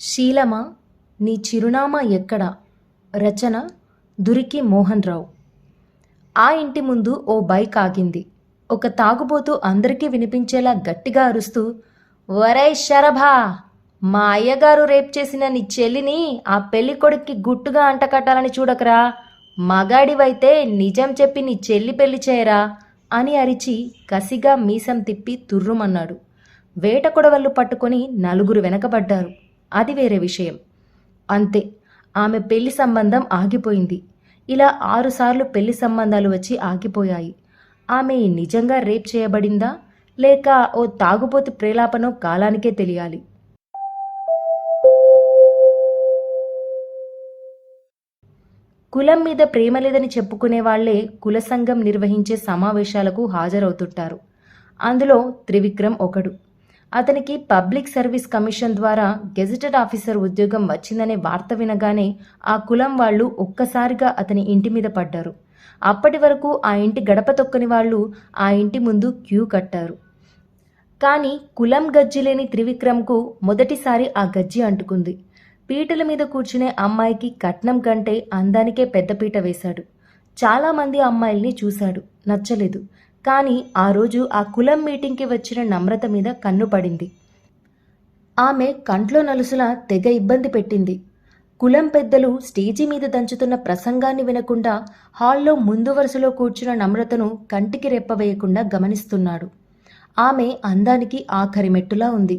శీలమా? నీ చిరునామా ఎక్కడ? రచన దురికి మోహన్ రావు ఆ ఇంటి ముందు ఓ బైక్ ఆగింది. ఒక తాగుబోతూ అందరికీ వినిపించేలా గట్టిగా అరుస్తూ వరై శరభా మా అయ్యగారు రేప్ చేసిన నీ చెల్లిని ఆ పెళ్ళి కొడుక్కి గుట్టుగా అంటకట్టాలని చూడకరా. మగాడివైతే నిజం చెప్పి నీ చెల్లి పెళ్ళి చేయరా అని అరిచి కసిగా మీసం తిప్పి తుర్రుమన్నాడు. వేట కొడవళ్ళు పట్టుకొని నలుగురు వెనకబడ్డారు. అది వేరే విషయం. అంతే ఆమె పెళ్ళి సంబంధం ఆగిపోయింది. ఇలా ఆరుసార్లు పెళ్ళి సంబంధాలు వచ్చి ఆగిపోయాయి. ఆమె నిజంగా రేప్ చేయబడిందా? లేక ఓ తాగుబోతు ప్రేలాపనో కాలానికే తెలియాలి. కులం మీద ప్రేమ లేదని చెప్పుకునే వాళ్ళే కుల సంఘం నిర్వహించే సమావేశాలకు హాజరవుతుంటారు. అందులో త్రివిక్రమ్ ఒకడు. అతనికి పబ్లిక్ సర్వీస్ కమిషన్ ద్వారా గెజిటెడ్ ఆఫీసర్ ఉద్యోగం వచ్చిందనే వార్త వినగానే ఆ కులం వాళ్ళు ఒక్కసారిగా అతని ఇంటి మీద పడ్డారు. అప్పటి వరకు ఆ ఇంటి గడప తొక్కని వాళ్ళు ఆ ఇంటి ముందు క్యూ కట్టారు. కానీ కులం గజ్జి లేని త్రివిక్రమ్కు మొదటిసారి ఆ గజ్జి అంటుకుంది. పీటల మీద కూర్చునే అమ్మాయికి కట్నం కంటే అందానికే పెద్దపీట వేశాడు. చాలామంది అమ్మాయిల్ని చూశాడు. నచ్చలేదు. కానీ ఆ రోజు ఆ కులం మీటింగ్కి వచ్చిన నమ్రత మీద కన్ను పడింది. ఆమె కంట్లో నలుసులా తెగ ఇబ్బంది పెట్టింది. కులం పెద్దలు స్టేజి మీద దంచుతున్న ప్రసంగాన్ని వినకుండా హాల్లో ముందు వరుసలో కూర్చున్న నమ్రతను కంటికి రెప్పవేయకుండా గమనిస్తున్నాడు. ఆమె అందానికి ఆఖరి మెట్టులా ఉంది.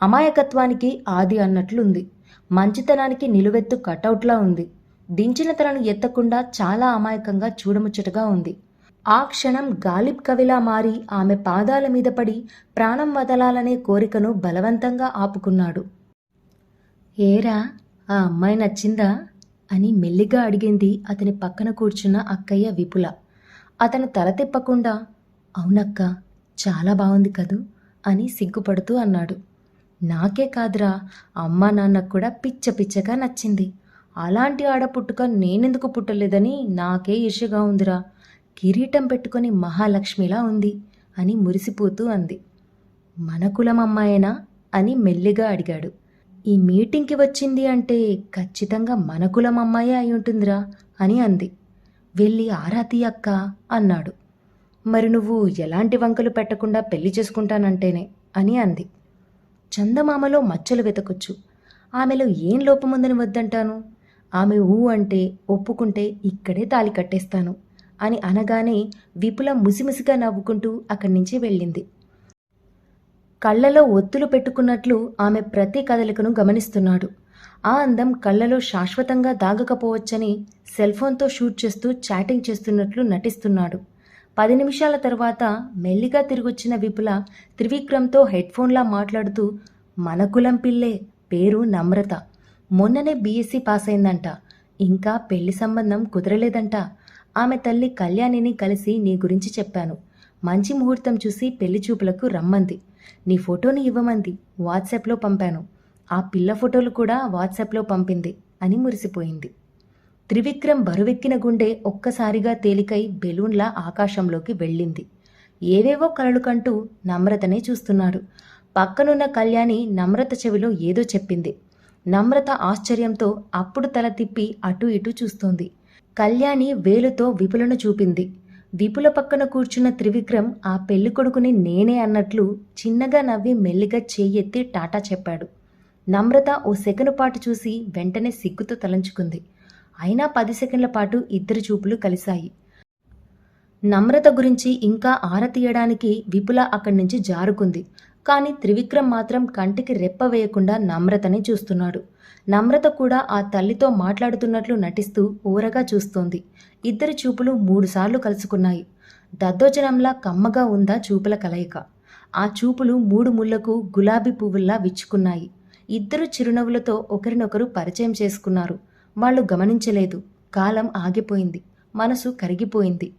అమాయకత్వానికి ఆది అన్నట్లుంది. మంచితనానికి నిలువెత్తు కటౌట్లా ఉంది. దించిన తలను ఎత్తకుండా చాలా అమాయకంగా చూడముచ్చటగా ఉంది. ఆ క్షణం గాలిబ్ కవిలా మారి ఆమె పాదాల మీద పడి ప్రాణం వదలాలనే కోరికను బలవంతంగా ఆపుకున్నాడు. ఏరా ఆ అమ్మాయి నచ్చిందా? అని మెల్లిగా అడిగింది అతని పక్కన కూర్చున్న అక్కయ్య విపుల. అతను తల తిప్పకుండా అవునక్క చాలా బాగుంది కదూ? అని సిగ్గుపడుతూ అన్నాడు. నాకే కాదురా అమ్మా నాన్నకు కూడా పిచ్చ పిచ్చగా నచ్చింది. అలాంటి ఆడ పుట్టుక నేనెందుకు పుట్టలేదని నాకే ఈర్ష్యగా ఉందిరా. కిరీటం పెట్టుకొని మహాలక్ష్మిలా ఉంది అని మురిసిపోతూ అంది. మన కులం అమ్మాయేనా అని మెల్లిగా అడిగాడు. ఈ మీటింగ్కి వచ్చింది అంటే ఖచ్చితంగా మన కులం అమ్మాయే అయి ఉంటుందిరా అని అంది. వెళ్ళి ఆరాతి అక్క అన్నాడు. మరి నువ్వు ఎలాంటి వంకలు పెట్టకుండా పెళ్ళి చేసుకుంటానంటేనే అని అంది. చందమామలో మచ్చలు వెతకొచ్చు. ఆమెలో ఏం లోపముందని వద్దంటాను? ఆమె ఊ అంటే ఒప్పుకుంటే ఇక్కడే తాలి కట్టేస్తాను అని అనగానే విపుల ముసిముసిగా నవ్వుకుంటూ అక్కడి నుంచి వెళ్ళింది. కళ్ళలో ఒత్తులు పెట్టుకున్నట్లు ఆమె ప్రతి కదలికను గమనిస్తున్నాడు. ఆ అందం కళ్ళలో శాశ్వతంగా దాగకపోవచ్చని సెల్ఫోన్తో షూట్ చేస్తూ చాటింగ్ చేస్తున్నట్లు నటిస్తున్నాడు. పది నిమిషాల తర్వాత మెల్లిగా తిరిగొచ్చిన విపుల త్రివిక్రమ్తో హెడ్ఫోన్లా మాట్లాడుతూ మన కులం పిల్లే పేరు నమ్రత. మొన్ననే బీఎస్సీ పాస్ అయిందంట ఇంకా పెళ్ళి సంబంధం కుదరలేదంట. ఆమె తల్లి కళ్యాణిని కలిసి నీ గురించి చెప్పాను. మంచి ముహూర్తం చూసి పెళ్ళి చూపులకు రమ్మంది. నీ ఫోటోని ఇవ్వమంది. వాట్సాప్లో పంపాను. ఆ పిల్ల ఫోటోలు కూడా వాట్సాప్లో పంపింది అని మురిసిపోయింది. త్రివిక్రమ్ బరువెక్కిన గుండె ఒక్కసారిగా తేలికై బెలూన్లా ఆకాశంలోకి వెళ్ళింది. ఏవేవో కలలు కంటూ నమ్రతనే చూస్తున్నాడు. పక్కనున్న కళ్యాణి నమ్రత చెవిలో ఏదో చెప్పింది. నమ్రత ఆశ్చర్యంతో అప్పుడు తల తిప్పి అటు ఇటు చూస్తోంది. కళ్యాణి వేలుతో విపులను చూపింది. విపుల పక్కన కూర్చున్న త్రివిక్రమ్ ఆ పెళ్ళి కొడుకుని నేనే అన్నట్లు చిన్నగా నవ్వి మెల్లిగా చెయ్యెత్తి టాటా చెప్పాడు. నమ్రత ఓ సెకను పాటు చూసి వెంటనే సిగ్గుతో తలంచుకుంది. అయినా పది సెకండ్ల పాటు ఇద్దరు చూపులు కలిశాయి. నమ్రత గురించి ఇంకా ఆరతీయడానికి విపుల అక్కడి నుంచి జారుకుంది. కానీ త్రివిక్రమ్ మాత్రం కంటికి రెప్ప వేయకుండా నమ్రతనే చూస్తున్నాడు. నమ్రత కూడా ఆ తల్లితో మాట్లాడుతున్నట్లు నటిస్తూ ఊరగా చూస్తోంది. ఇద్దరి చూపులు మూడుసార్లు కలుసుకున్నాయి. దద్దోజనంలా కమ్మగా ఉందా చూపుల కలయిక. ఆ చూపులు మూడు ముళ్ళకు గులాబీ పువ్వుల్లా విచ్చుకున్నాయి. ఇద్దరు చిరునవ్వులతో ఒకరినొకరు పరిచయం చేసుకున్నారు. వాళ్ళు గమనించలేదు. కాలం ఆగిపోయింది. మనసు కరిగిపోయింది.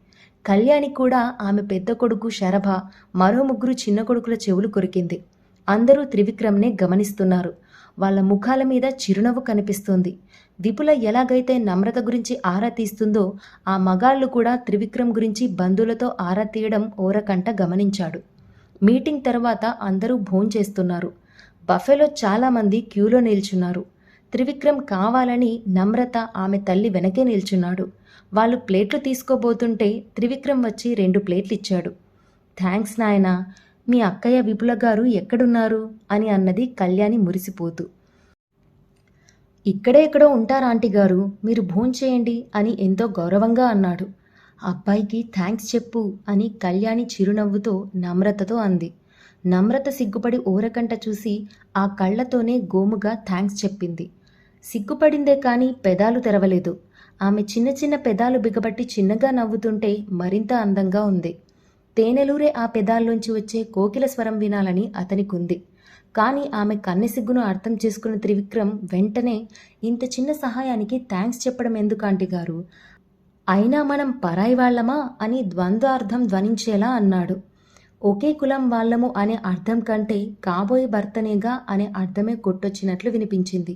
కళ్యాణి కూడా ఆమె పెద్ద కొడుకు శరభ మరో ముగ్గురు చిన్న కొడుకుల చెవులు కొరికింది. అందరూ త్రివిక్రమ్నే గమనిస్తున్నారు. వాళ్ళ ముఖాల మీద చిరునవ్వు కనిపిస్తుంది. విపుల ఎలాగైతే నమ్రత గురించి ఆరా తీస్తుందో ఆ మగాళ్ళు కూడా త్రివిక్రమ్ గురించి బంధువులతో ఆరా తీయడం ఓరకంట గమనించాడు. మీటింగ్ తర్వాత అందరూ భోంచేస్తున్నారు బఫెలో చాలామంది క్యూలో నిల్చున్నారు. త్రివిక్రమ్ కావాలని నమ్రత ఆమె తల్లి వెనకే నిల్చున్నాడు. వాళ్ళు ప్లేట్లు తీసుకోబోతుంటే త్రివిక్రమ్ వచ్చి రెండు ప్లేట్లు ఇచ్చాడు థ్యాంక్స్ నాయనా మీ అక్కయ్య విపుల గారు ఎక్కడున్నారు? అని అన్నది కళ్యాణి మురిసిపోతూ. ఇక్కడే ఎక్కడో ఉంటారు ఆంటీ గారు మీరు భోంచేయండి అని ఎంతో గౌరవంగా అన్నాడు. అబ్బాయికి థ్యాంక్స్ చెప్పు అని కళ్యాణి చిరునవ్వుతో నమ్రతతో అంది. నమ్రత సిగ్గుపడి ఊరకంట చూసి ఆ కళ్ళతోనే గోముగా థ్యాంక్స్ చెప్పింది. సిగ్గుపడిందే కానీ పెదాలు తెరవలేదు. ఆమె చిన్న చిన్న పెదాలు బిగబట్టి చిన్నగా నవ్వుతుంటే మరింత అందంగా ఉంది. తేనెలూరే ఆ పెదాల్లోంచి వచ్చే కోకిల స్వరం వినాలని అతనికుంది కానీ ఆమె కన్నె సిగ్గును అర్థం చేసుకున్న త్రివిక్రమ్ వెంటనే ఇంత చిన్న సహాయానికి థ్యాంక్స్ చెప్పడం ఎందుకంటి గారు? అయినా మనం పరాయి వాళ్ళమా? అని ద్వంద్వార్థం ధ్వనించేలా అన్నాడు. ఒకే కులం వాళ్ళము అనే అర్థం కంటే కాబోయే భర్తనేగా అనే అర్థమే కొట్టొచ్చినట్లు వినిపించింది.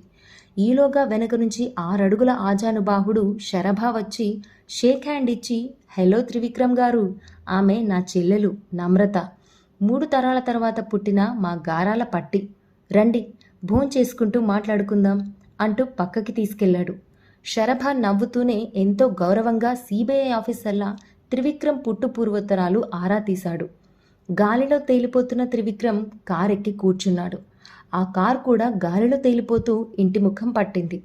ఈలోగా వెనక నుంచి ఆరడుగుల ఆజానుబాహుడు శరభ వచ్చి షేక్ హ్యాండ్ ఇచ్చి హలో త్రివిక్రమ్ గారు ఆమె నా చెల్లెలు నమ్రత. మూడు తరాల తర్వాత పుట్టిన మా గారాల పట్టి. రండి భోం చేసుకుంటూ మాట్లాడుకుందాం అంటూ పక్కకి తీసుకెళ్ళాడు శరభ నవ్వుతూనే ఎంతో గౌరవంగా సిబిఐ ఆఫీసర్లా త్రివిక్రమ్ పుట్టు పూర్వోత్తరాలు ఆరా తీశాడు. గాలిలో తేలిపోతున్న త్రివిక్రమ్ కారెక్కి కూర్చున్నాడు. ఆ కార్ కూడా గాలిలో తేలిపోతూ ఇంటి ముఖం పట్టింది.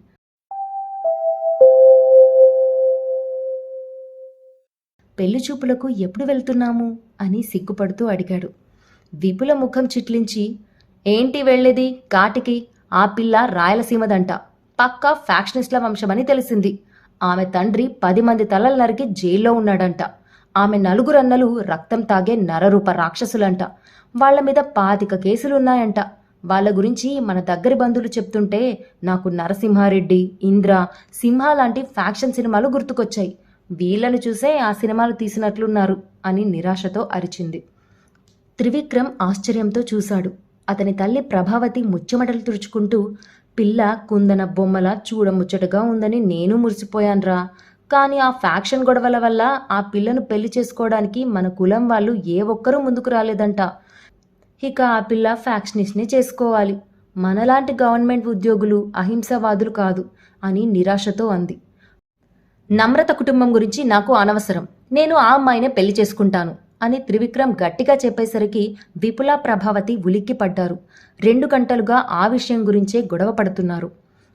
పెళ్ళి చూపులకు ఎప్పుడు వెళ్తున్నాము? అని సిగ్గుపడుతూ అడిగాడు. విపుల ముఖం చిట్లించి ఏంటి వెళ్ళేది? కాటికి? ఆ పిల్ల రాయలసీమదంట. పక్కా ఫ్యాక్షనిస్ట్ల వంశమని తెలిసింది. ఆమె తండ్రి పది మంది తలలు నరికి జైల్లో ఉన్నాడంట. ఆమె నలుగురు అన్నలు రక్తం తాగే నరరూప రాక్షసులంట. వాళ్ళ మీద పాతిక కేసులున్నాయంట. వాళ్ళ గురించి మన దగ్గరి బంధువులు చెప్తుంటే నాకు నరసింహారెడ్డి ఇంద్ర సింహ లాంటి ఫ్యాక్షన్ సినిమాలు గుర్తుకొచ్చాయి. వీళ్ళను చూసే ఆ సినిమాలు తీసినట్లున్నారు అని నిరాశతో అరిచింది. త్రివిక్రమ్ ఆశ్చర్యంతో చూశాడు. అతని తల్లి ప్రభావతి ముచ్చమటలు తుడుచుకుంటూ పిల్ల కుందన బొమ్మల చూడముచ్చటగా ఉందని నేను మురిసిపోయాన్రా. కానీ ఆ ఫ్యాక్షన్ గొడవల వల్ల ఆ పిల్లను పెళ్ళి చేసుకోవడానికి మన కులం వాళ్ళు ఏ ఒక్కరూ ముందుకు రాలేదంట. ఇక ఆ పిల్ల ఫ్యాక్షనిస్ట్ని చేసుకోవాలి. మనలాంటి గవర్నమెంట్ ఉద్యోగులు అహింసవాదులు కాదు అని నిరాశతో అంది. నమ్రత కుటుంబం గురించి నాకు అనవసరం. నేను ఆ అమ్మాయినే పెళ్ళి చేసుకుంటాను అని త్రివిక్రమ్ గట్టిగా చెప్పేసరికి విపుల ప్రభావతి ఉలిక్కి పడ్డారు రెండు గంటలుగా ఆ విషయం గురించే గొడవ పడుతున్నారు.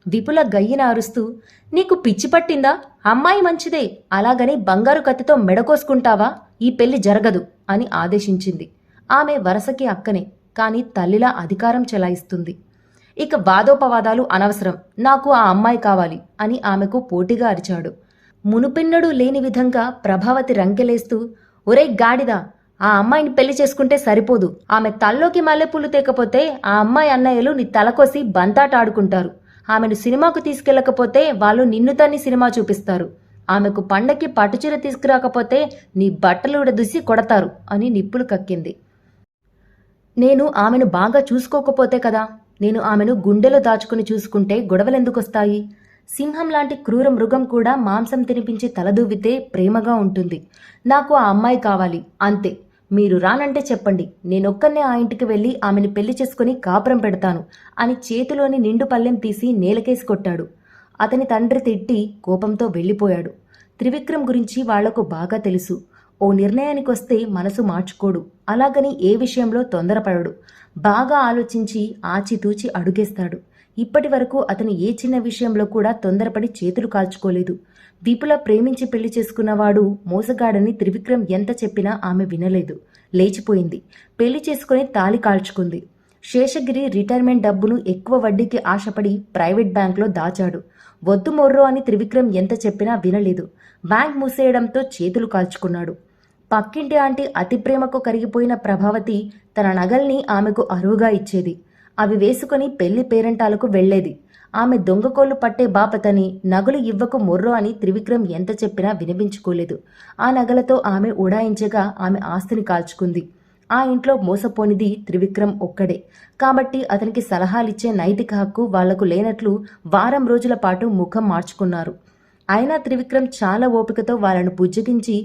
విపుల గయ్యిన అరుస్తూ నీకు పిచ్చి పట్టిందా? అమ్మాయి మంచిదే. అలాగని బంగారు కత్తితో మెడకోసుకుంటావా? ఈ పెళ్ళి జరగదు అని ఆదేశించింది. ఆమె వరసకి అక్కనే కాని తల్లిలా అధికారం చెలాయిస్తుంది. ఇక వాదోపవాదాలు అనవసరం. నాకు ఆ అమ్మాయి కావాలి అని ఆమెకు పోటీగా అరిచాడు. మునుపిన్నడు లేని విధంగా ప్రభావతి రంకెలేస్తూ ఒరే గాడిద ఆ అమ్మాయిని పెళ్ళి చేసుకుంటే సరిపోదు. ఆమె తల్లోకి మల్లెపూలు తేకపోతే ఆ అమ్మాయి అన్నయ్యలు నీ తలకోసి బంతాటాడుకుంటారు. ఆమెను సినిమాకు తీసుకెళ్ళకపోతే వాళ్ళు నిన్ను తన్ని సినిమా చూపిస్తారు. ఆమెకు పండక్కి పట్టుచీర తీసుకురాకపోతే నీ బట్టలు ఉడదూసి కొడతారు అని నిప్పులు కక్కింది. నేను ఆమెను బాగా చూసుకోకపోతే కదా? నేను ఆమెను గుండెలో దాచుకుని చూసుకుంటే గొడవలెందుకొస్తాయి సింహం లాంటి క్రూర మృగం కూడా మాంసం తినిపించి తలదూవితే ప్రేమగా ఉంటుంది. నాకు ఆ అమ్మాయి కావాలి అంతే. మీరు రానంటే చెప్పండి. నేనొక్కనే ఆ ఇంటికి వెళ్ళి ఆమెను పెళ్ళి చేసుకుని కాపురం పెడతాను అని చేతిలోని నిండు పల్లెం తీసి నేలకేసి కొట్టాడు. అతని తండ్రి తిట్టి కోపంతో వెళ్ళిపోయాడు. త్రివిక్రమ్ గురించి వాళ్ళకు బాగా తెలుసు. ఓ నిర్ణయానికి వస్తే మనసు మార్చుకోడు. అలాగని ఏ విషయంలో తొందరపడడు. బాగా ఆలోచించి ఆచితూచి అడుగేస్తాడు. ఇప్పటి వరకు అతను ఏ చిన్న విషయంలో కూడా తొందరపడి చేతులు కాల్చుకోలేదు. దీపుల ప్రేమించి పెళ్ళి చేసుకున్నవాడు మోసగాడని త్రివిక్రమ్ ఎంత చెప్పినా ఆమె వినలేదు. లేచిపోయింది. పెళ్ళి చేసుకుని తాలి కాల్చుకుంది. శేషగిరి రిటైర్మెంట్ డబ్బును ఎక్కువ వడ్డీకి ఆశపడి ప్రైవేట్ బ్యాంక్లో దాచాడు. వద్దు మొర్రో అని త్రివిక్రమ్ ఎంత చెప్పినా వినలేదు. బ్యాంక్ మూసేయడంతో చేతులు కాల్చుకున్నాడు. పక్కింటి ఆంటీ అతి ప్రేమకు కరిగిపోయిన ప్రభావతి తన నగల్ని ఆమెకు అరువుగా ఇచ్చేది. అవి వేసుకుని పెళ్ళి పేరంటాలకు వెళ్ళేది ఆమె దొంగకోళ్ళు పట్టే బాపతని నగలు ఇవ్వకు మొర్రో అని త్రివిక్రమ్ ఎంత చెప్పినా వినిపించుకోలేదు. ఆ నగలతో ఆమె ఉడాయించగా ఆమె ఆస్తిని కాల్చుకుంది. ఆ ఇంట్లో మోసపోనిది త్రివిక్రమ్ ఒక్కడే. కాబట్టి అతనికి సలహాలిచ్చే నైతిక హక్కు వాళ్ళకు లేనట్లు వారం రోజుల పాటు ముఖం మార్చుకున్నారు. అయినా త్రివిక్రమ్ చాలా ఓపికతో వాళ్ళను బుజ్జగించి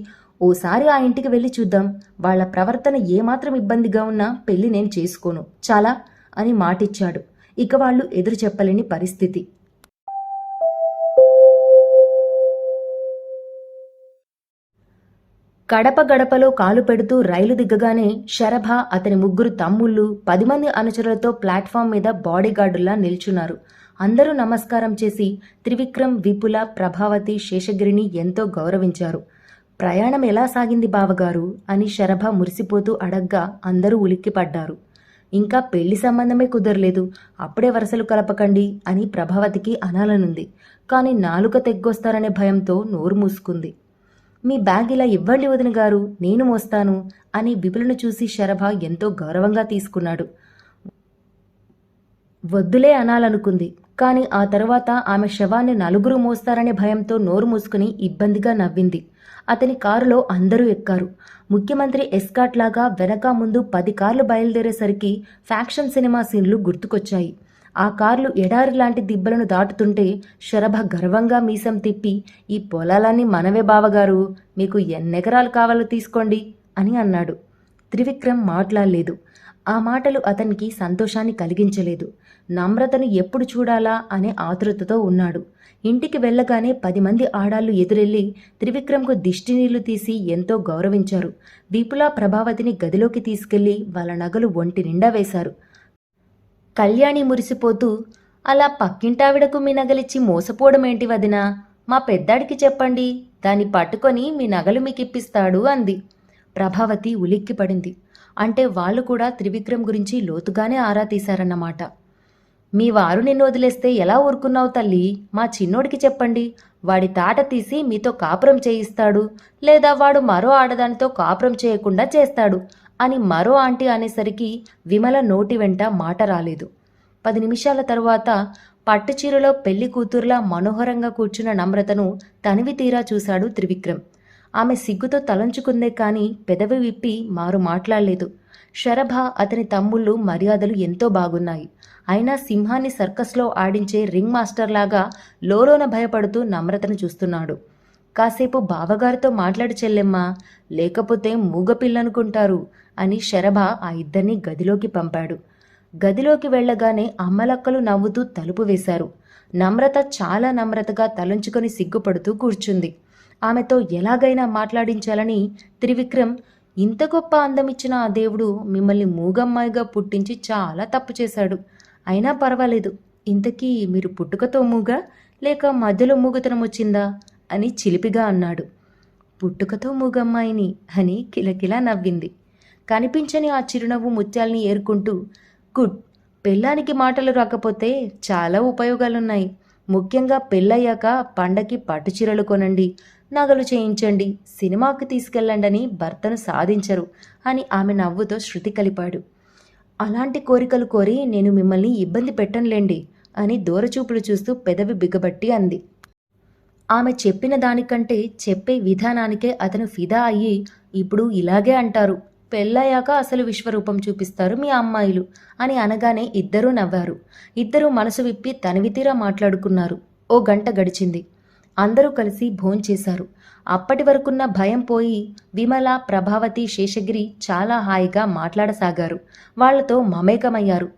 ఓసారి ఆ ఇంటికి వెళ్ళి చూద్దాం. వాళ్ళ ప్రవర్తన ఏమాత్రం ఇబ్బందిగా ఉన్నా పెళ్ళి నేను చేసుకోను. చాలా అని మాటిచ్చాడు. ఇక వాళ్ళు ఎదురు చెప్పలేని పరిస్థితి. గడప గడపలో కాలు పెడుతూ రైలు దిగ్గగానే శరభ అతని ముగ్గురు తమ్ముళ్ళు పది మంది అనుచరులతో ప్లాట్ఫామ్ మీద బాడీగార్డులా నిల్చున్నారు. అందరూ నమస్కారం చేసి త్రివిక్రమ్ విపుల ప్రభావతి శేషగిరిని ఎంతో గౌరవించారు. ప్రయాణం ఎలా సాగింది బావగారు? అని శరభ మురిసిపోతూ అడగ్గా అందరూ ఉలిక్కిపడ్డారు. ఇంకా పెళ్ళి సంబంధమే కుదరలేదు. అప్పుడే వరసలు కలపకండి అని ప్రభావతికి అనాలనుంది. కానీ నాలుక తెగ్గొస్తారనే భయంతో నోరు మూసుకుంది. మీ బ్యాగ్ ఇలా ఇవ్వండి వదిన గారు నేను మోస్తాను అని విపులను చూసి శరభ ఎంతో గౌరవంగా తీసుకున్నాడు. వద్దులే అనాలనుకుంది. కానీ ఆ తర్వాత ఆమె శవాన్ని నలుగురు మోస్తారనే భయంతో నోరు మూసుకుని ఇబ్బందిగా నవ్వింది. అతని కారులో అందరూ ఎక్కారు. ముఖ్యమంత్రి ఎస్కాట్ లాగా వెనక ముందు పది కార్లు బయలుదేరేసరికి ఫ్యాక్షన్ సినిమా సీన్లు గుర్తుకొచ్చాయి. ఆ కార్లు ఎడారి లాంటి దిబ్బలను దాటుతుంటే శరభ గర్వంగా మీసం తిప్పి ఈ పొలాలన్నీ మనవే బావగారు మీకు ఎన్నెకరాలు కావాలో తీసుకోండి అని అన్నాడు. త్రివిక్రమ్ మాట్లాడలేదు. ఆ మాటలు అతనికి సంతోషాన్ని కలిగించలేదు. నమ్రతను ఎప్పుడు చూడాలా అనే ఆతృతతో ఉన్నాడు. ఇంటికి వెళ్ళగానే పది మంది ఆడాళ్ళు ఎదురెళ్ళి త్రివిక్రమ్కు దిష్టి నీళ్ళు తీసి ఎంతో గౌరవించారు. విపులా ప్రభావతిని గదిలోకి తీసుకెళ్ళి వాళ్ళ నగలు ఒంటి నిండా వేశారు. కళ్యాణి మురిసిపోతూ అలా పక్కింటావిడకు మీ నగలిచ్చి మోసపోవడం ఏంటి వదినా? మా పెద్దాడికి చెప్పండి. దాన్ని పట్టుకొని మీ నగలు మీకు ఇప్పిస్తాడు అంది. ప్రభావతి ఉలిక్కిపడింది. అంటే వాళ్ళు కూడా త్రివిక్రమ్ గురించి లోతుగానే ఆరా తీశారన్నమాట. మీ వారు నిన్ను వదిలేస్తే ఎలా ఊరుకున్నావు తల్లి? మా చిన్నోడికి చెప్పండి. వాడి తాట తీసి మీతో కాపురం చేయిస్తాడు. లేదా వాడు మరో ఆడదానితో కాపురం చేయకుండా చేస్తాడు అని మరో ఆంటీ అనేసరికి విమల నోటి వెంట మాట రాలేదు. పది నిమిషాల తరువాత పట్టుచీరలో పెళ్ళి కూతురులా మనోహరంగా కూర్చున్న నమ్రతను తనివి తీరా చూశాడు త్రివిక్రమ్. ఆమె సిగ్గుతో తలంచుకుందే కానీ పెదవి విప్పి మారు మాట్లాడలేదు. శరభ అతని తమ్ముళ్ళు మర్యాదలు ఎంతో బాగున్నాయి. అయినా సింహాన్ని సర్కస్లో ఆడించే రింగ్ మాస్టర్ లాగా లోలోన భయపడుతూ నమ్రతను చూస్తున్నాడు. కాసేపు బావగారితో మాట్లాడి చెల్లెమ్మా లేకపోతే మూగపిల్లనుకుంటారు అని శరభ ఆ ఇద్దరిని గదిలోకి పంపాడు. గదిలోకి వెళ్ళగానే అమ్మలక్కలు నవ్వుతూ తలుపు వేశారు. నమ్రత చాలా నమ్రతగా తలంచుకొని సిగ్గుపడుతూ కూర్చుంది. ఆమెతో ఎలాగైనా మాట్లాడించాలని త్రివిక్రమ్ ఇంత గొప్ప అందమిచ్చిన ఆ దేవుడు మిమ్మల్ని మూగమ్మాయిగా పుట్టించి చాలా తప్పు చేశాడు. అయినా పర్వాలేదు. ఇంతకీ మీరు పుట్టుకతో మూగా? లేక మధ్యలో మూగతనం వచ్చిందా? అని చిలిపిగా అన్నాడు. పుట్టుకతో మూగమ్మాయిని అని కిలకిలా నవ్వింది. కనిపించని ఆ చిరునవ్వు ముత్యాల్ని ఏరుకుంటూ గుడ్ పెళ్ళానికి మాటలు రాకపోతే చాలా ఉపయోగాలున్నాయి. ముఖ్యంగా పెళ్ళయ్యాక పండకి పట్టు చీరలు కొనండి. నగలు చేయించండి సినిమాకి తీసుకెళ్ళండని భర్తను సాధించరు అని ఆమె నవ్వుతో శృతి కలిపాడు. అలాంటి కోరికలు కోరి నేను మిమ్మల్ని ఇబ్బంది పెట్టనులేండి అని దూరచూపులు చూస్తూ పెదవి బిగబట్టి అంది. ఆమె చెప్పిన దానికంటే చెప్పే విధానానికే అతను ఫిదా అయ్యి ఇప్పుడు ఇలాగే అంటారు. పెళ్ళయ్యాక అసలు విశ్వరూపం చూపిస్తారు మీ అమ్మాయిలు అని అనగానే ఇద్దరూ నవ్వారు. ఇద్దరూ మనసు విప్పి తనివితీరా మాట్లాడుకున్నారు. ఓ గంట గడిచింది. అందరూ కలిసి భోంచేశారు అప్పటి వరకున్న భయం పోయి విమల ప్రభావతి శేషగిరి చాలా హాయిగా మాట్లాడసాగారు. వాళ్ళతో మమేకమయ్యారు.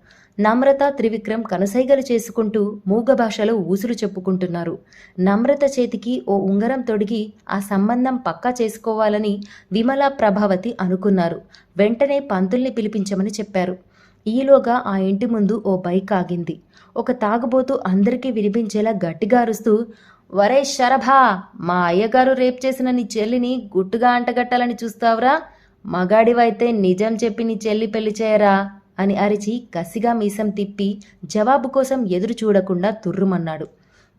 నమ్రత త్రివిక్రమ్ కనుసైగలు చేసుకుంటూ మూగ భాషలో ఊసులు చెప్పుకుంటున్నారు. నమ్రత చేతికి ఓ ఉంగరం తొడిగి ఆ సంబంధం పక్కా చేసుకోవాలని విమల ప్రభావతి అనుకున్నారు. వెంటనే పంతుల్ని పిలిపించమని చెప్పారు. ఈలోగా ఆ ఇంటి ముందు ఓ బైక్ ఆగింది. ఒక తాగుబోతు అందరికీ వినిపించేలా గట్టిగా అరుస్తూ వరే శరభా మా అయ్యగారు రేప్ చేసిన నీ చెల్లిని గుట్టుగా అంటగట్టాలని చూస్తావురా? మగాడివైతే నిజం చెప్పి నీ చెల్లి పెళ్ళి చేయరా? అని అరిచి కసిగా మీసం తిప్పి జవాబు కోసం ఎదురు చూడకుండా తుర్రుమన్నాడు.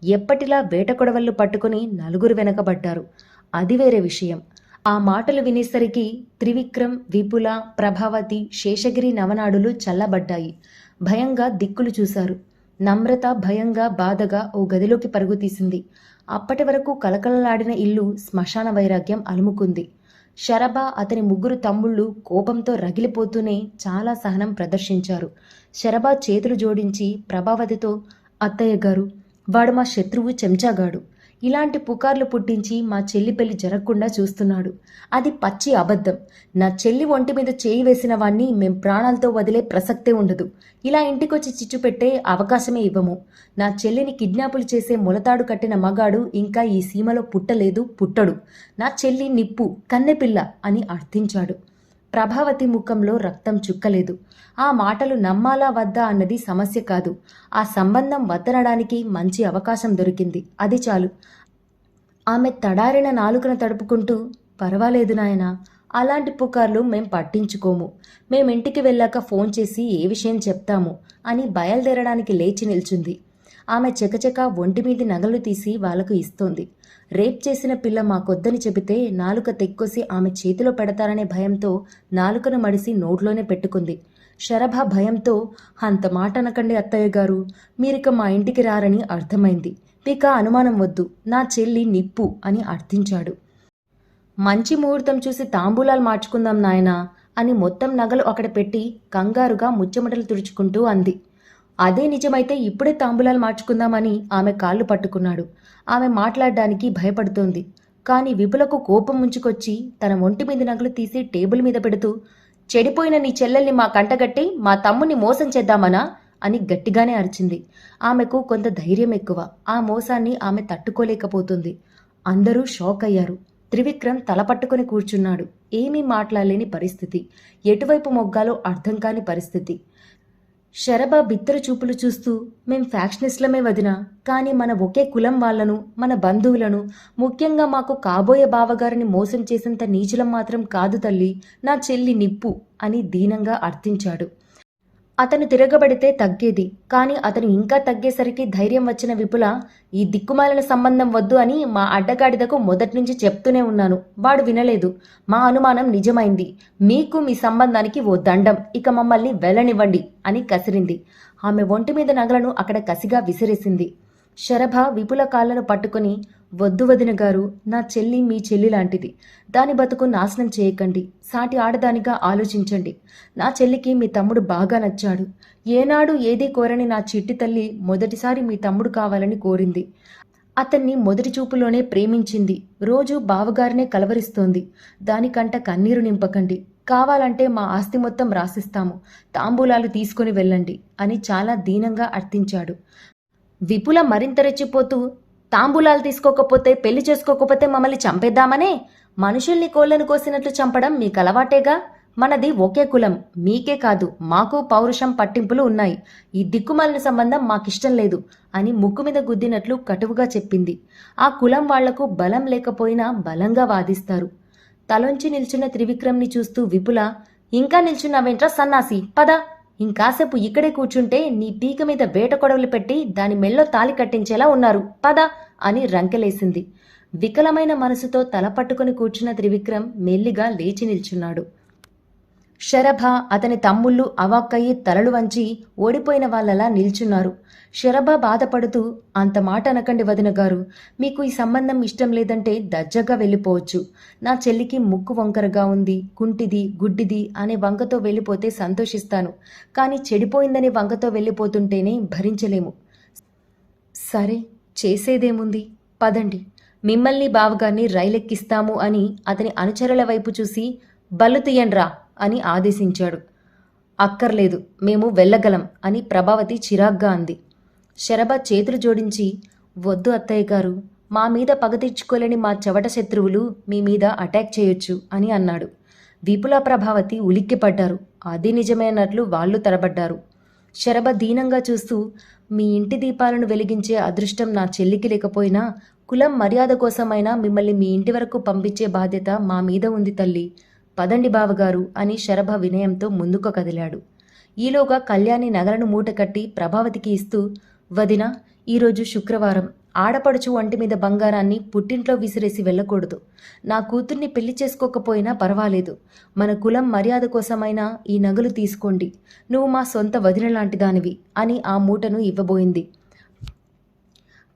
ఎప్పటిలా వేట కొడవళ్ళు పట్టుకుని నలుగురు వెనకబడ్డారు. అది వేరే విషయం. ఆ మాటలు వినేసరికి త్రివిక్రమ్ విపుల ప్రభావతి శేషగిరి నవనాడులు చల్లబడ్డాయి. భయంగా దిక్కులు చూశారు. నమ్రత భయంగా బాధగా ఓ గదిలోకి పరుగు తీసింది. అప్పటి వరకు కలకలలాడిన ఇల్లు శ్మశాన వైరాగ్యం అలుముకుంది. శరభ అతని ముగ్గురు తమ్ముళ్ళు కోపంతో రగిలిపోతూనే చాలా సహనం ప్రదర్శించారు. శరభ చేతులు జోడించి ప్రభావతితో అత్తయ్య గారు వాడు మా శత్రువు చెంచాగాడు. ఇలాంటి పుకార్లు పుట్టించి మా చెల్లి పెళ్ళి జరగకుండా చూస్తున్నాడు. అది పచ్చి అబద్ధం. నా చెల్లి ఒంటి మీద చేయి వేసిన వాణ్ణి మేం ప్రాణాలతో వదిలే ప్రసక్తే ఉండదు. ఇలా ఇంటికొచ్చి చిచ్చు పెట్టే అవకాశమే ఇవ్వము. నా చెల్లిని కిడ్నాపులు చేసే ములతాడు కట్టిన మగాడు ఇంకా ఈ సీమలో పుట్టలేదు పుట్టడు. నా చెల్లి నిప్పు కన్నెపిల్ల అని అర్థించాడు. ప్రభావతి ముఖంలో రక్తం చుక్కలేదు. ఆ మాటలు నమ్మాలా వద్దా అన్నది సమస్య కాదు. ఆ సంబంధం వద్దనడానికి మంచి అవకాశం దొరికింది. అది చాలు. ఆమె తడారిన నాలుకను తడుపుకుంటూ పర్వాలేదు నాయనా అలాంటి పుకార్లు మేం పట్టించుకోము. మేమింటికి ఇంటికి వెళ్ళాక ఫోన్ చేసి ఏ విషయం చెప్తాము అని బయలుదేరడానికి లేచి నిల్చుంది. ఆమె చకచక ఒంటి మీది నగలు తీసి వాళ్ళకు ఇస్తోంది. రేప్ చేసిన పిల్ల మాకొద్దని చెబితే నాలుక తెక్కొసి ఆమె చేతిలో పెడతారనే భయంతో నాలుకను మడిసి నోట్లోనే పెట్టుకుంది. శరభ భయంతో అంత మాట అనకండి అత్తయ్య గారు. మీరిక మా ఇంటికి రారని అర్థమైంది. మీక అనుమానం వద్దు. నా చెల్లి నిప్పు అని అర్థించాడు. మంచి ముహూర్తం చూసి తాంబూలాలు మార్చుకుందాం నాయనా అని మొత్తం నగలు అక్కడ పెట్టి కంగారుగా ముచ్చమటలు తుడుచుకుంటూ అంది. అదే నిజమైతే ఇప్పుడే తాంబూలాలు మార్చుకుందామని ఆమె కాళ్ళు పట్టుకున్నాడు. ఆమె మాట్లాడడానికి భయపడుతోంది. కానీ విపులకు కోపం ముంచుకొచ్చి తన ఒంటి మీద నగలు తీసి టేబుల్ మీద పెడుతూ చెడిపోయిన నీ చెల్లెల్ని మా కంటగట్టి మా తమ్ముని మోసం చేద్దామనా? అని గట్టిగానే అరిచింది. ఆమెకు కొంత ధైర్యం ఎక్కువ. ఆ మోసాన్ని ఆమె తట్టుకోలేకపోతుంది. అందరూ షాక్ అయ్యారు. త్రివిక్రమ్ తలపట్టుకుని కూర్చున్నాడు. ఏమీ మాట్లాడలేని పరిస్థితి. ఎటువైపు మొగ్గాలో అర్థం కాని పరిస్థితి. శరభ బిత్తర చూపులు చూస్తూ మేం ఫ్యాక్షనిస్ట్లమే వదినా కానీ మన ఒకే కులం వాళ్ళను మన బంధువులను ముఖ్యంగా మాకు కాబోయే బావగారిని మోసం చేసేంత నీచులం మాత్రం కాదు తల్లి నా చెల్లి నిప్పు అని దీనంగా అర్థించాడు. అతను తిరగబడితే తగ్గేది. కానీ అతను ఇంకా తగ్గేసరికి ధైర్యం వచ్చిన విపుల ఈ దిక్కుమాలిన సంబంధం వద్దు అని మా అడ్డగాడిదకు మొదటి నుంచి చెప్తూనే ఉన్నాను. వాడు వినలేదు. మా అనుమానం నిజమైంది. మీకు మీ సంబంధానికి ఓ దండం. ఇక మమ్మల్ని వెళ్ళనివ్వండి అని కసిరింది. ఆమె ఒంటి మీద నగలను అక్కడ కసిగా విసిరేసింది. శరభ విపుల కాళ్ళను పట్టుకొని వద్దు వదిన గారు నా చెల్లి మీ చెల్లి లాంటిది. దాని బతుకు నాశనం చేయకండి. సాటి ఆడదానిగా ఆలోచించండి. నా చెల్లికి మీ తమ్ముడు బాగా నచ్చాడు. ఏనాడు ఏదీ కోరని నా చిట్టి తల్లి మొదటిసారి మీ తమ్ముడు కావాలని కోరింది. అతన్ని మొదటి చూపులోనే ప్రేమించింది. రోజు బావగారినే కలవరిస్తోంది. దానికంట కన్నీరు నింపకండి. కావాలంటే మా ఆస్తి మొత్తం రాసిస్తాము. తాంబూలాలు తీసుకుని వెళ్ళండి అని చాలా దీనంగా అర్థించాడు. విపుల మరింత రెచ్చిపోతూ తాంబూలాలు తీసుకోకపోతే పెళ్ళి చేసుకోకపోతే మమ్మల్ని చంపేద్దామనే మనుషుల్ని కోళ్ళను కోసినట్లు చంపడం మీకు అలవాటేగా మనది ఒకే కులం మీకే కాదు మాకు పౌరుషం పట్టింపులు ఉన్నాయి. ఈ దిక్కుమాలిన సంబంధం మాకిష్టం లేదు అని ముక్కు మీద గుద్దినట్లు కటువుగా చెప్పింది. ఆ కులం వాళ్ళకు బలం లేకపోయినా బలంగా వాదిస్తారు. తలొంచి నిల్చున్న త్రివిక్రమ్ని చూస్తూ విపుల ఇంకా నిల్చున్నావేంట్రా సన్నాసి? పద. ఇంకాసేపు ఇక్కడే కూర్చుంటే నీ పీక మీద వేట కొడవలు పెట్టి దాని మెల్లో తాలి కట్టించేలా ఉన్నారు. పద అని రంకెలేసింది. వికలమైన మనసుతో తల పట్టుకుని కూర్చున్న త్రివిక్రమ్ మెల్లిగా లేచి నిల్చున్నాడు. శరభ అతని తమ్ముళ్ళు అవాక్కయ్యి తలలు వంచి ఓడిపోయిన వాళ్ళలా నిల్చున్నారు. శరభ బాధపడుతూ అంత మాట అనకండి వదిన గారు. మీకు ఈ సంబంధం ఇష్టం లేదంటే దజ్జగా వెళ్ళిపోవచ్చు. నా చెల్లికి ముక్కు వంకరగా ఉంది. కుంటిది గుడ్డిది అనే వంకతో వెళ్ళిపోతే సంతోషిస్తాను. కానీ చెడిపోయిందని వంకతో వెళ్ళిపోతుంటేనే భరించలేము. సరే చేసేదేముంది? పదండి. మిమ్మల్ని బావగారిని రైలెక్కిస్తాము అని అతని అనుచరుల వైపు చూసి బల్లు తీయండ్రా అని ఆదేశించాడు. అక్కర్లేదు మేము వెళ్ళగలం అని ప్రభావతి చిరాగ్గా అంది. శరభ చేతులు జోడించి వద్దు అత్తయ్య గారు మా మీద పగ తీర్చుకోలేని మా చెవట శత్రువులు మీ మీద అటాక్ చేయొచ్చు అని అన్నాడు. విపుల ప్రభావతి ఉలిక్కిపడ్డారు. అది నిజమైనట్లు వాళ్ళు తరబడ్డారు శరభ దీనంగా చూస్తూ మీ ఇంటి దీపాలను వెలిగించే అదృష్టం నా చెల్లికి లేకపోయినా కులం మర్యాద కోసమైనా మిమ్మల్ని మీ ఇంటి వరకు పంపించే బాధ్యత మా మీద ఉంది తల్లి. పదండి బావగారు అని శరభ వినయంతో ముందుకు కదిలాడు. ఈలోగా కళ్యాణి నగలను మూటకట్టి ప్రభావతికి ఇస్తూ వదిన ఈరోజు శుక్రవారం. ఆడపడుచు ఒంటి మీద బంగారాన్ని పుట్టింట్లో విసిరేసి వెళ్ళకూడదు. నా కూతుర్ని పెళ్ళి చేసుకోకపోయినా పర్వాలేదు. మన కులం మర్యాద కోసమైనా ఈ నగలు తీసుకోండి. నువ్వు మా సొంత వదిన లాంటి దానివి అని ఆ మూటను ఇవ్వబోయింది.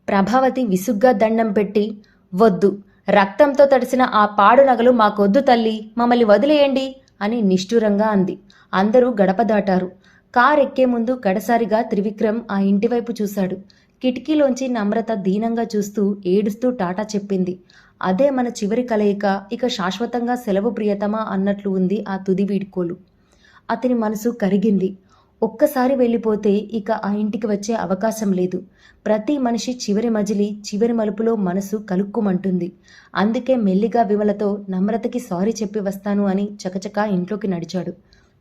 ప్రభావతి విసుగ్గా దండం పెట్టి వద్దు. రక్తంతో తడిసిన ఆ పాడు నగలు మాకొద్దు తల్లి. మమ్మల్ని వదిలేయండి అని నిష్ఠూరంగా అంది. అందరూ గడప దాటారు. కార్ ఎక్కే ముందు గడసారిగా త్రివిక్రమ్ ఆ ఇంటివైపు చూశాడు. కిటికీలోంచి నమ్రత దీనంగా చూస్తూ ఏడుస్తూ టాటా చెప్పింది. అదే మన చివరి కలయిక ఇక శాశ్వతంగా సెలవు ప్రియతమా అన్నట్లు ఉంది ఆ తుది వీడ్కోలు. అతని మనసు కరిగింది. ఒక్కసారి వెళ్ళిపోతే ఇక ఆ ఇంటికి వచ్చే అవకాశం లేదు. ప్రతి మనిషి చివరి మజిలి చివరి మలుపులో మనసు కలుక్కుమంటుంది. అందుకే మెల్లిగా విమలతో నమ్రతకి సారీ చెప్పి వస్తాను అని చకచకా ఇంట్లోకి నడిచాడు.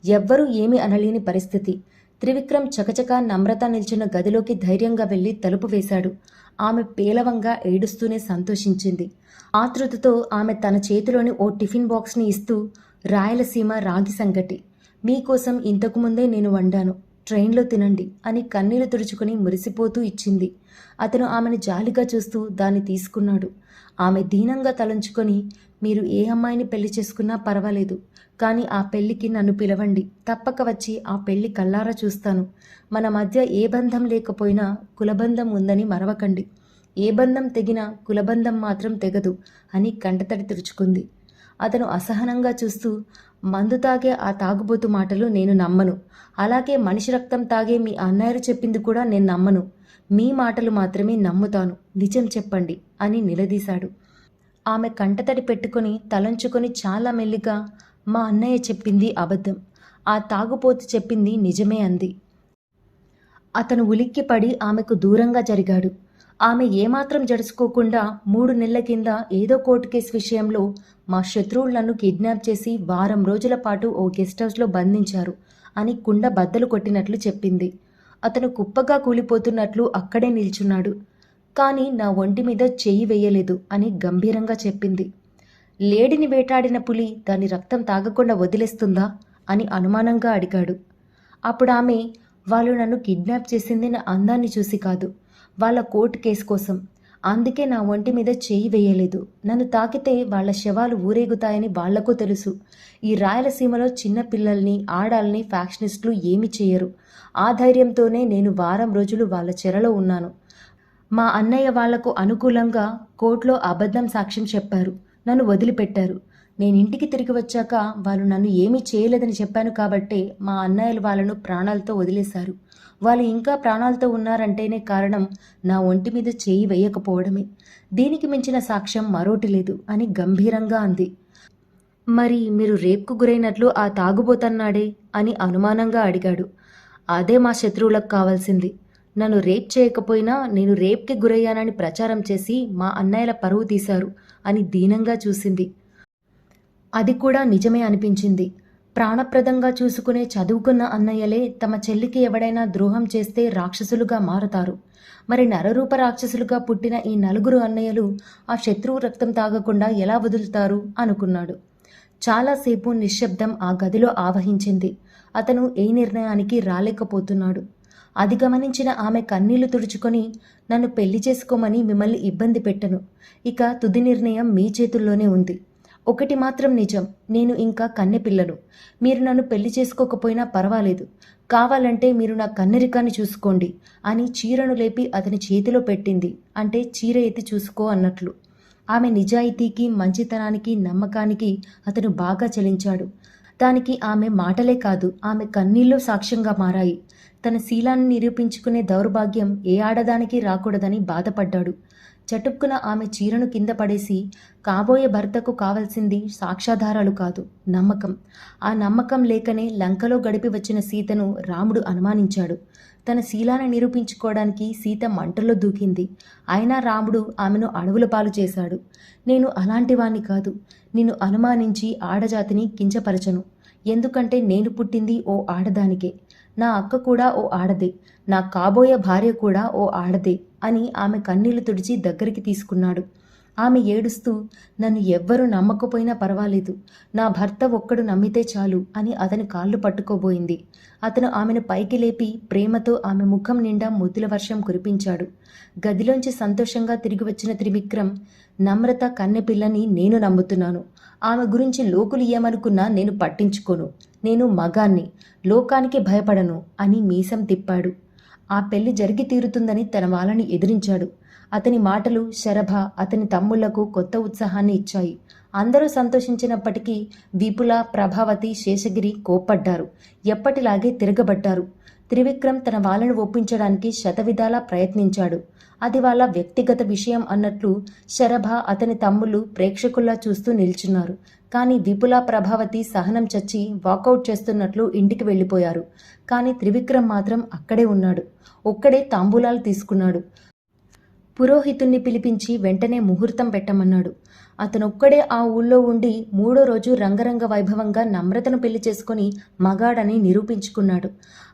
ఎవ్వరూ ఏమీ అనలేని పరిస్థితి. త్రివిక్రమ్ చకచకా నమ్రత నిల్చున్న గదిలోకి ధైర్యంగా వెళ్ళి తలుపు వేశాడు. ఆమె పేలవంగా ఏడుస్తూనే సంతోషించింది. ఆతృతతో ఆమె తన చేతిలోని ఓ టిఫిన్ బాక్స్ని ఇస్తూ రాయలసీమ రాగి సంగటి మీకోసం ఇంతకుముందే నేను వండాను. ట్రైన్లో తినండి అని కన్నీళ్ళు తుడుచుకుని మురిసిపోతూ ఇచ్చింది. అతను ఆమెను జాలిగా చూస్తూ దాన్ని తీసుకున్నాడు. ఆమె దీనంగా తలంచుకొని మీరు ఏ అమ్మాయిని పెళ్ళి చేసుకున్నా పర్వాలేదు కానీ ఆ పెళ్ళికి నన్ను పిలవండి. తప్పక వచ్చి ఆ పెళ్ళి కల్లారా చూస్తాను. మన మధ్య ఏ బంధం లేకపోయినా కులబంధం ఉందని మరవకండి. ఏ బంధం తెగినా కులబంధం మాత్రం తెగదు అని కంటతడి తుడుచుకుంది. అతను అసహనంగా చూస్తూ మందు తాగే ఆ తాగుబోతు మాటలు నేను నమ్మను. అలాగే మనిషి రక్తం తాగే మీ అన్నయ్యలు చెప్పింది కూడా నేను నమ్మను. మీ మాటలు మాత్రమే నమ్ముతాను. నిజం చెప్పండి అని నిలదీశాడు. ఆమె కంటతడి పెట్టుకొని తలంచుకొని చాలా మెల్లిగా మా అన్నయ్య చెప్పింది అబద్ధం. ఆ తాగుపోతు చెప్పింది నిజమే అంది. అతను ఉలిక్కిపడి ఆమెకు దూరంగా జరిగాడు. ఆమె ఏమాత్రం జడుచుకోకుండా మూడు నెలల కింద ఏదో కోర్టు కేసు విషయంలో మా శత్రువులు నన్ను కిడ్నాప్ చేసి వారం రోజుల పాటు ఓ గెస్ట్ హౌస్లో బంధించారు అని కుండ బద్దలు కొట్టినట్లు చెప్పింది. అతను కుప్పగా కూలిపోతున్నట్లు అక్కడే నిల్చున్నాడు. కానీ నా ఒంటి మీద చెయ్యి వేయలేదు అని గంభీరంగా చెప్పింది. లేడిని వేటాడిన పులి దాని రక్తం తాగకుండా వదిలేస్తుందా అని అనుమానంగా అడిగాడు. అప్పుడు ఆమె వాళ్ళు నన్ను కిడ్నాప్ చేసింది నా అందాన్ని చూసి కాదు. వాళ్ళ కోర్టు కేసు కోసం. అందుకే నా ఒంటి మీద చేయి వేయలేదు. నన్ను తాకితే వాళ్ళ శవాలు ఊరేగుతాయని వాళ్ళకు తెలుసు. ఈ రాయలసీమలో చిన్న పిల్లల్ని ఆడాలని ఫ్యాక్షనిస్టులు ఏమి చేయరు. ఆ ధైర్యంతోనే నేను వారం రోజులు వాళ్ళ చెరలో ఉన్నాను. మా అన్నయ్య వాళ్ళకు అనుకూలంగా కోర్టులో అబద్ధం సాక్ష్యం చెప్పారు. నన్ను వదిలిపెట్టారు. నేను ఇంటికి తిరిగి వచ్చాక వాళ్ళు నన్ను ఏమీ చేయలేదని చెప్పాను కాబట్టే మా అన్నయ్యలు వాళ్ళను ప్రాణాలతో వదిలేశారు. వాళ్ళు ఇంకా ప్రాణాలతో ఉన్నారంటేనే కారణం నా ఒంటి మీద చేయి వేయకపోవడమే. దీనికి మించిన సాక్ష్యం మరోటి లేదు అని గంభీరంగా అంది. మరి మీరు రేప్కు గురైనట్లు ఆ తాగుబోతన్నాడే అని అనుమానంగా అడిగాడు. అదే మా శత్రువులకు కావాల్సింది. నన్ను రేప్ చేయకపోయినా నేను రేప్కి గురయ్యానని ప్రచారం చేసి మా అన్నయ్యల పరువు తీశారు అని దీనంగా చూసింది. అది కూడా నిజమే అనిపించింది. ప్రాణప్రదంగా చూసుకునే చదువుకున్న అన్నయ్యలే తమ చెల్లికి ఎవడైనా ద్రోహం చేస్తే రాక్షసులుగా మారతారు. మరి నరరూప రాక్షసులుగా పుట్టిన ఈ నలుగురు అన్నయ్యలు ఆ శత్రువు రక్తం తాగకుండా ఎలా వదులుతారు అనుకున్నాడు. చాలాసేపు నిశ్శబ్దం ఆ గదిలో ఆవహించింది. అతను ఏ నిర్ణయానికి రాలేకపోతున్నాడు. అది గమనించిన ఆమె కన్నీళ్ళు తుడుచుకొని నన్ను పెళ్ళి చేసుకోమని మిమ్మల్ని ఇబ్బంది పెట్టను. ఇక తుది నిర్ణయం మీ చేతుల్లోనే ఉంది. ఒకటి మాత్రం నిజం నేను ఇంకా కన్నెపిల్లను. మీరు నన్ను పెళ్ళి చేసుకోకపోయినా పర్వాలేదు. కావాలంటే మీరు నా కన్నెరికాన్ని చూసుకోండి అని చీరను లేపి అతని చేతిలో పెట్టింది. అంటే చీర ఎత్తి చూసుకో అన్నట్లు. ఆమె నిజాయితీకి మంచితనానికి నమ్మకానికి అతను బాగా చలించాడు. దానికి ఆమె మాటలే కాదు ఆమె కన్నీళ్ళు సాక్ష్యంగా మారాయి. తన శీలాన్ని నిరూపించుకునే దౌర్భాగ్యం ఏ ఆడదానికి రాకూడదని బాధపడ్డాడు. చటుక్కున ఆమె చీరను కింద పడేసి కాబోయే భర్తకు కావలసింది సాక్ష్యాధారాలు కాదు నమ్మకం. ఆ నమ్మకం లేకనే లంకలో గడిపి వచ్చిన సీతను రాముడు అనుమానించాడు. తన శీలాన్ని నిరూపించుకోవడానికి సీత మంటల్లో దూకింది. అయినా రాముడు ఆమెను అడవుల పాలు చేశాడు. నేను అలాంటివాణ్ణి కాదు. నిన్ను అనుమానించి ఆడజాతిని కించపరచను. ఎందుకంటే నేను పుట్టింది ఓ ఆడదానికే. నా అక్క కూడా ఓ ఆడదే నా కాబోయే భార్య కూడా ఓ ఆడదే అని ఆమె కన్నీళ్ళు తుడిచి దగ్గరికి తీసుకున్నాడు. ఆమె ఏడుస్తూ నన్ను ఎవ్వరూ నమ్మకపోయినా పర్వాలేదు నా భర్త ఒక్కడు నమ్మితే చాలు అని అతని కాళ్ళు పట్టుకోబోయింది. అతను ఆమెను పైకి లేపి ప్రేమతో ఆమె ముఖం నిండా ముద్దుల వర్షం కురిపించాడు. గదిలోంచి సంతోషంగా తిరిగి వచ్చిన త్రివిక్రమ్ నమ్రత కన్నెపిల్లని నేను నమ్ముతున్నాను. ఆమె గురించి లోకులు ఏమనుకున్నా నేను పట్టించుకోను. నేను మగాన్ని లోకానికి భయపడను అని మీసం తిప్పాడు. ఆ పెళ్ళి జరిగి తీరుతుందని తన వాళ్ళని ఎదిరించాడు. అతని మాటలు శరభ అతని తమ్ముళ్ళకు కొత్త ఉత్సాహాన్ని ఇచ్చాయి. అందరూ సంతోషించినప్పటికీ విపుల ప్రభావతి శేషగిరి కోప్పడ్డారు. ఎప్పటిలాగే తిరగబడ్డారు. త్రివిక్రమ్ తన వాళ్ళను ఒప్పించడానికి శతవిధాలా ప్రయత్నించాడు. అది వాళ్ళ వ్యక్తిగత విషయం అన్నట్లు శరభ అతని తమ్ముళ్ళు ప్రేక్షకుల్లా చూస్తూ నిల్చున్నారు. కానీ దీపులా ప్రభావతి సహనం చచ్చి వాకౌట్ చేస్తున్నట్లు ఇంటికి వెళ్ళిపోయారు. కానీ త్రివిక్రమ్ మాత్రం అక్కడే ఉన్నాడు. ఒక్కడే తాంబూలాలు తీసుకున్నాడు. పురోహితుణ్ణి పిలిపించి వెంటనే ముహూర్తం పెట్టమన్నాడు. అతనొక్కడే ఆ ఊళ్ళో ఉండి మూడో రోజు రంగరంగ వైభవంగా నమ్రతను పెళ్ళి చేసుకుని మగాడని నిరూపించుకున్నాడు.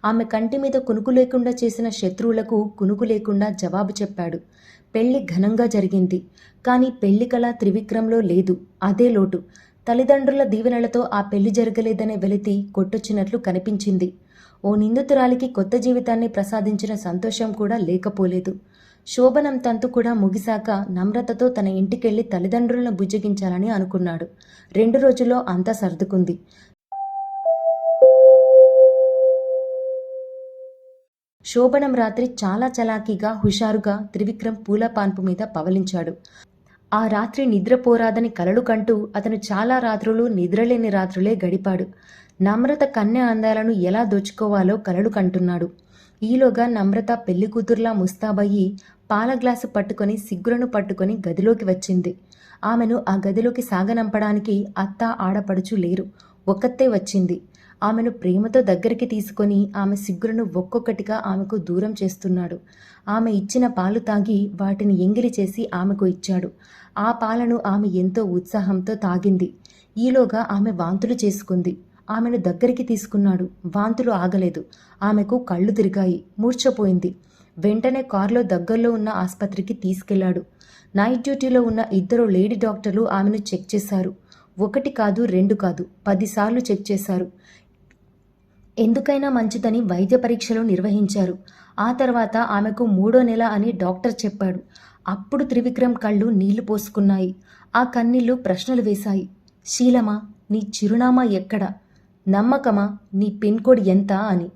ఆమె కంటి మీద కునుకు లేకుండా చేసిన శత్రువులకు కునుకు లేకుండా జవాబు చెప్పాడు. పెళ్ళి ఘనంగా జరిగింది. కానీ పెళ్ళి కళ త్రివిక్రమ్లో లేదు. అదే లోటు. తల్లిదండ్రుల దీవెనలతో ఆ పెళ్ళి జరగలేదనే వెలితి కొట్టొచ్చినట్లు కనిపించింది. ఓ నిందితురాలికి కొత్త జీవితాన్ని ప్రసాదించిన సంతోషం కూడా లేకపోలేదు. శోభనం తంతు కూడా ముగిశాక నమ్రతతో తన ఇంటికెళ్ళి తల్లిదండ్రులను బుజ్జగించాలని అనుకున్నాడు. రెండు రోజుల్లో అంతా సర్దుకుంది. శోభనం రాత్రి చాలా చలాకీగా హుషారుగా త్రివిక్రమ్ పూల పాన్పు మీద పవలించాడు. ఆ రాత్రి నిద్రపోరాదని కలలు కంటూ అతను చాలా రాత్రులు నిద్రలేని రాత్రులే గడిపాడు. నమ్రత కన్య అందాలను ఎలా దోచుకోవాలో కలలు కంటున్నాడు. ఈలోగా నమ్రత పెళ్ళి కూతుర్లా ముస్తాబయ్యి పాల గ్లాసు పట్టుకొని సిగ్గులను పట్టుకొని గదిలోకి వచ్చింది. ఆమెను ఆ గదిలోకి సాగనంపడానికి అత్త ఆడపడుచు లేరు. ఒక్కతే వచ్చింది. ఆమెను ప్రేమతో దగ్గరికి తీసుకొని ఆమె సిగ్గులను ఒక్కొక్కటిగా ఆమెకు దూరం చేస్తున్నాడు. ఆమె ఇచ్చిన పాలు తాగి వాటిని ఎంగిలి చేసి ఆమెకు ఇచ్చాడు. ఆ పాలను ఆమె ఎంతో ఉత్సాహంతో తాగింది. ఈలోగా ఆమె వాంతులు చేసుకుంది. ఆమెను దగ్గరికి తీసుకున్నాడు. వాంతులు ఆగలేదు. ఆమెకు కళ్ళు తిరిగాయి. మూర్చపోయింది వెంటనే కారులో దగ్గరలో ఉన్న ఆసుపత్రికి తీసుకెళ్ళాడు. నైట్ డ్యూటీలో ఉన్న ఇద్దరు లేడీ డాక్టర్లు ఆమెను చెక్ చేశారు. ఒకటి కాదు రెండు కాదు పదిసార్లు చెక్ చేశారు. ఎందుకైనా మంచిదని వైద్య పరీక్షలు నిర్వహించారు. ఆ తర్వాత ఆమెకు మూడో నెల అని డాక్టర్ చెప్పాడు. అప్పుడు త్రివిక్రమ్ కళ్ళు నీళ్ళు పోసుకున్నాయి. ఆ కన్నీళ్ళు ప్రశ్నలు వేశాయి. శీలమా నీ చిరునామా ఎక్కడ? నమ్మకమా నీ పిన్ కోడ్ ఎంత? అని.